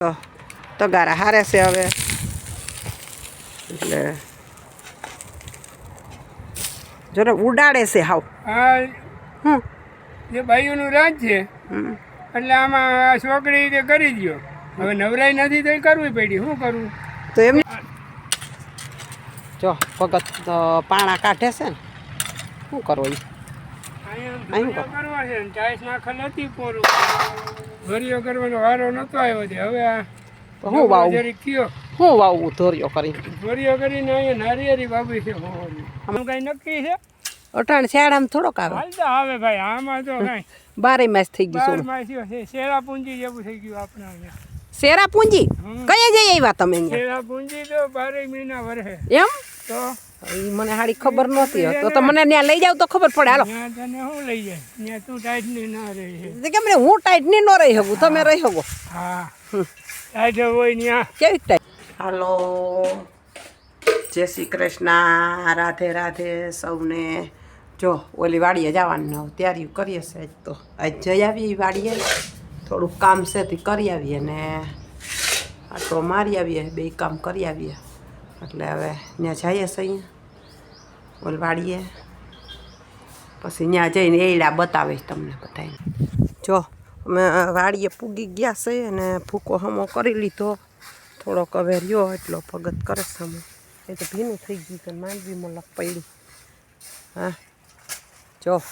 તો તગારા હારે છે હવે. એટલે જોને ઉડાડે છે હાવ. હા હમ. જે ભાઈઓનું રાજ છે. હમ. એટલે આમાં આ છોકરી તે કરી દો હવે નવરાઈ નથી તો કરવી પડી. શું કરવું તો એમ જો ભગત તો પાણા કાઢે છે ને. શું કરવું કરવા છે ને ટાઈસ હતી પોરું. ભરીઓ કરવાનો વારો નતો આવ્યો છે હવે આ હું વાવું? કયો? હું વાવું? ધોર્યો કરી ભરીઓ કરીને અહીંયા નારિયેરી બાબી છે. હોવાની. કઈ નક્કી છે? અટાણ શિયાળામાં થોડોક આવે. હાલતા આવે ભાઈ આમાં તો કઈ. બારે માસ થઈ ગયું છે. શેરા પૂંજી જેવું થઈ ગયું આપણે અહીંયા. શેરા પૂંજી. કયા જઈ આવ્યા તમે શેરા પૂંજી તો બારે મહિના વરસે એમ? તો મને હાડી ખબર નહોતી તો તો મને ત્યાં લઈ જાવ તો ખબર પડે. હાલો. તને લઈ જાય? ત્યાં તું ટાઈટની ના રહી કેમ ને હું ટાઈટ નહીં ન રહી શકું? તમે રહી શકો. હા. ટાઈટ હોય ત્યાં કેવી ટાઈટ હાલો. જય શ્રી કૃષ્ણ. રાધે રાધે સૌને. જો ઓલી વાડીએ જવાનું તૈયારી કરીએ છે આજ તો. આજ જઈ આવીએ વાડીએ. થોડુંક કામ છે તે કરી આવીએ ને. આટલો મારી આવીએ બે કામ કરી આવીએ. એટલે હવે ત્યાં જઈએ અહીંયા. ઓલી પછી ત્યાં જઈને એડા બતાવીશ તમને બધાને. જો, અમે વાડીએ પૂગી ગયા છે અને ભૂકો હમો કરી લીધો. થોડોક હવે રહ્યો એટલો ભગત કરે હમો. એ તો ભીનું થઈ ગયું છે માંડવીમાં લગ પડી. હા. જો.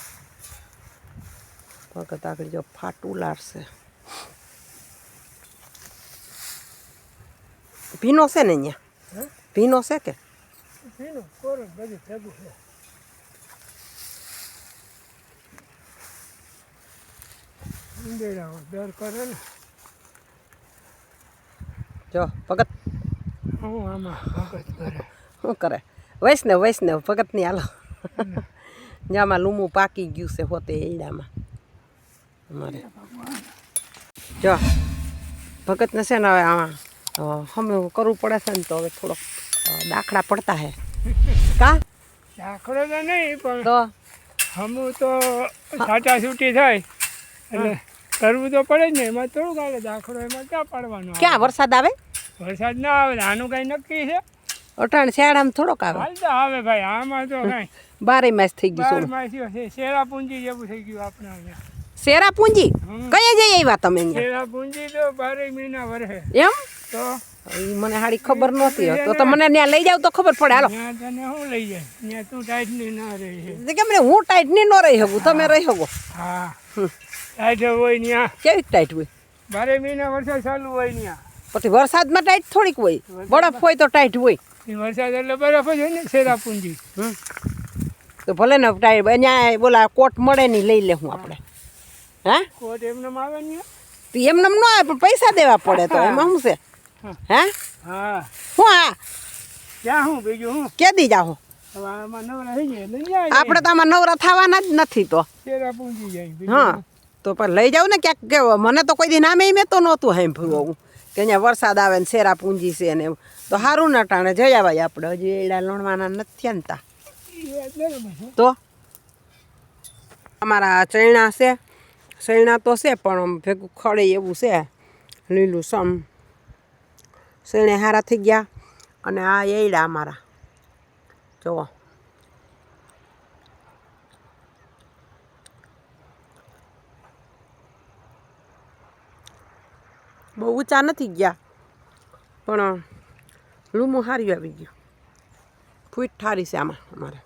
ભગત આગળ જો ફાટું લારશે ભીનો છે ને અહીંયા ભીનો છે કે પીનું કોરું બધું ભેગું છે ઉંદેડા દર કરે ને જો ભગત હું આમાં ભગત કરે શું કરે વૈષ્ણવ વૈષ્ણવ ભગતની હાલો જ્યાંમાં લૂમું પાકી ગયું છે હોતે એડામાં અમારે જો ભગતને છે ને હવે આમાં હમે કરવું પડે છે ને તો હવે થોડોક દાખલા પડતા હે કા દાખલો તો નહીં પણ તો હમું તો છાટા છૂટી થાય એટલે કરવું તો પડે જ ને એમાં થોડુંક આવે દાખલો એમાં ક્યાં પાડવાનો આવે? ક્યાં વરસાદ આવે? વરસાદ ના આવે ને આનું કઈ નક્કી છે? અટાણ શિયાળામાં થોડોક આવે. હાલતા આવે ભાઈ આમાં તો કઈ. બારે માસ થઈ ગયું બાર સોનું માસ્યો છે શેરા પૂંજી જેવું થઈ ગયું આપણે અહીંયા. શેરા પૂંજી હમ. કયા જઈ આવ્યા તમે અહીંયા? શેરા પૂંજી તો બારે મહિના વરસે એમ? તો? મને હારી ખબર નહોતી તો તો મને ત્યાં લઈ જાવ તો ખબર પડે. હાલો. તને લઈ જાય? ત્યાં તું ટાઈટની ના રહી કેમ ને હું ટાઈટ નહીં ન રહી શકું? તમે રહી શકો. હા. ટાઈટ હોય ત્યાં કેવી ટાઈટ હોય? બારે મહિના વરસાદ ચાલુ હોય ત્યાં પછી વરસાદમાં ટાઈટ થોડીક હોય. બરફ હોય તો ટાઈટ હોય. વરસાદ એટલે બરફ જ હોય ને શેરા પૂંજી હમ. તો ભલે ને ટાઈટ અહીંયા બોલા કોટ મળે નહીં લઈ લે હું આપણે. હા? કોટ એમને આવે ને એમને ન આવે પણ પૈસા દેવા પડે તો. એમાં શું છે? હે? હા. હું હા ક્યાં હું? બીજું હું? કે દી જાઓ આપણે તો આમાં નવરા થવાના જ નથી તો. હા. તો પણ લઈ જાવ ને ક્યાંક કે મને તો કોઈ દી નામે મેં તો નહોતું સાંભળ્યું આવું કે અહીંયા વરસાદ આવે ને શેરા પૂંજી છે ને એવું. તો સારું ના ટાણે જઈ આવાય આપણે. હજી એડા લણવાના નથી થયા ને તા. ઈ વાત બરાબર છે તો? અમારા ચૈણા છે. ચૈણા તો છે પણ ભેગું ખડે એવું છે. લીલું સમ. શેણે હારા થઈ ગયા અને આ એડા અમારા. જુઓ બહુ ઊંચા નથી ગયા, પણ લૂમું હાર્યું આવી ગયું. ફૂટ ઠારી છે આમાં અમારે.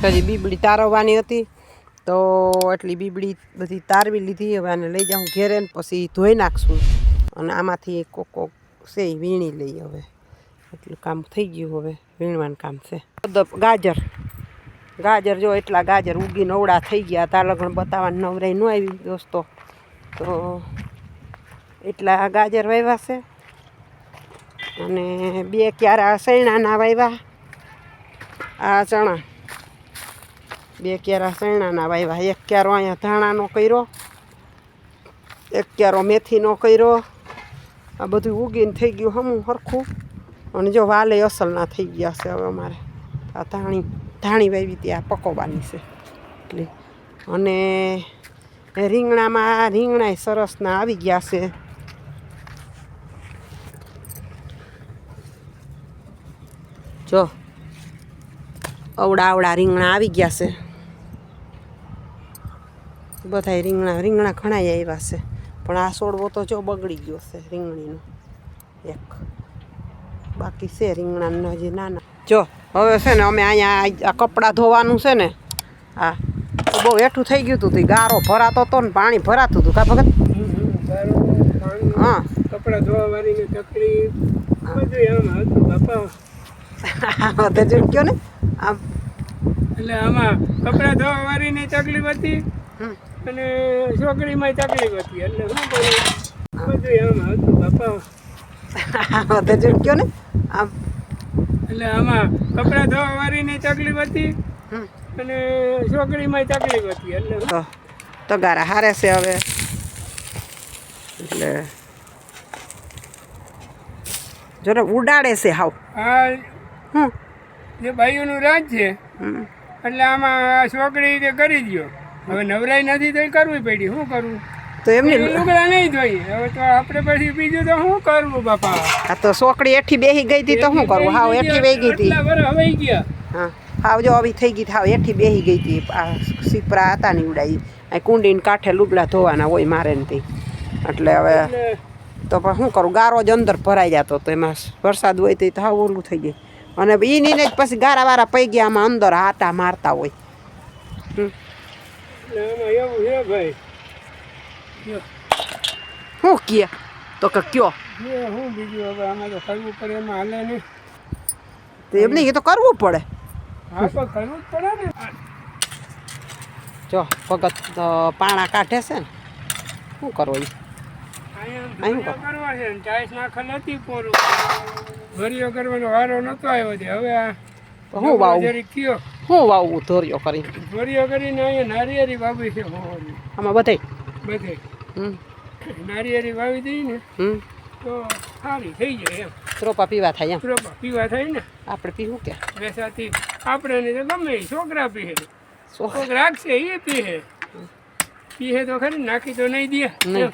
પછી બીબડી તારવવાની હતી. તો એટલી બીબડી બધી તારવી લીધી, હવે આને લઈ જાઉં ઘેરે પછી ધોઈ નાખશું. અને આમાંથી કોક કોક છે એ વીણી લઈ હવે. એટલું કામ થઈ ગયું હવે, વીણવાનું કામ છે. ગાજર. ગાજર જો એટલા ગાજર ઉગી નવડા થઈ ગયા, તા લગણ બતાવવાની નવરાઈ ન આવી દોસ્તો. તો એટલા ગાજર વાવ્યા છે. અને બે ક્યારા સૈણાના વાવ્યા આ ચણા. બે ક્યારા સૈણાના વાવ્યા એક ક્યારો અહીંયા ધાણાનો કર્યો, એક ક્યારો મેથીનો કર્યો. આ બધું ઉગીને થઈ ગયું હમું સરખું અને જો વાલે અસલના થઈ ગયા છે હવે અમારે. આ ધાણી ધાણી વાવી ત્યાં પકોવાની છે. એટલી અને રીંગણામાં, રીંગણાય સરસના આવી ગયા છે. જો અવડા અવડા રીંગણા આવી ગયા છે. બધાય રીંગણા રીંગણા ઘણા આવ્યા છે. પણ આ છોડવો તો જો બગડી ગયો છે રીંગણીનો. એક. બાકી છે રીંગણાનો હજી નાના. જો હવે છે ને અમે અહીંયા આ કપડાં ધોવાનું છે ને હા બહુ હેઠું થઈ ગયું હતું ગારો ભરાતો હતો ને પાણી ભરાતું હતું કા ભગત? હા. કપડાં ધોવા વાળીની તકલીફ બધું આમ હતું બાપા. તે કયો ને આમ. એટલે આમાં કપડા ધોવા વાળીની તકલીફ હતી હમ. અને છોકરીમાં તકલીફ હતી. એટલે શું કરું? બધું એમ હતું બાપા. તે જેમ ને? આમ. એટલે આમાં કપડા ધોવા વાળીની તકલીફ હતી. અને છોકરીમાં તકલીફ હતી. એટલે તો તગારા હારે છે હવે. એટલે જો ઉડાડે છે હાવ. હા જે ભાઈઓનું રાજ છે. એટલે આમાં છોકરી કરી દો હવે નવરાઈ નથી તો કરવી પડી. શું કરવું તો એમની લુગડા નહીં જોઈએ હવે તો આપણે પછી બીજું તો શું કરવું બાપા? આ તો સોકડી એઠી બેહી ગઈ હતી તો શું કરવું હાવ એઠી બેહી ગઈ હતી. ગયા. હા. હાવ જો આવી થઈ ગઈ હાવ એઠી બેહી ગઈ હતી. આ સીપરા હતા ની ઉડાઈ આ કુંડીને કાંઠે લુગડા ધોવાના હોય મારે ને એટલે હવે તો પણ શું કરું? ગારો જ અંદર ભરાઈ જતો તો એમાં વરસાદ હોય તો હાવ ઓલું થઈ જાય. અને એ જ પછી ગારા વારા પઈ ગયા આમાં અંદર હાટા મારતા હોય. એટલે આમાં એવું છે ભાઈ. શું કહે તો કે કયો? જે હું બીજું હવે આમાં તો કરવું પડે એમાં હાલે નહીં. તો એમ નહીં એ તો કરવું પડે. હા તો કરવું જ પડે ને. જો ભગત તો પાણા કાઢે છે ને શું કરો એ કરવા છે ને ટાઈસ નાખેલ હતી પોરું. ભરીઓ કરવાનો વારો નતો આવ્યો હવે આ હું વાવું? કયો? હું વાવું ધોર્યો કરી ભરીઓ કરીને અહીંયા નારિયેરી વાવી છે આમાં બધે? બધે. નારિયેરી વાવી દઈ ને તો સારી થઈ જાય એમ. ત્રોપા પીવા થાય એમ? ત્રોપા પીવા થાય ને. આપણે પીવું કે? વેસાથી આપણે ને તો ગમે છોકરા પીએ કોક રાખશે એ પીએ પીએ તો ખરી નાખી તો નહીં દે. નહીં.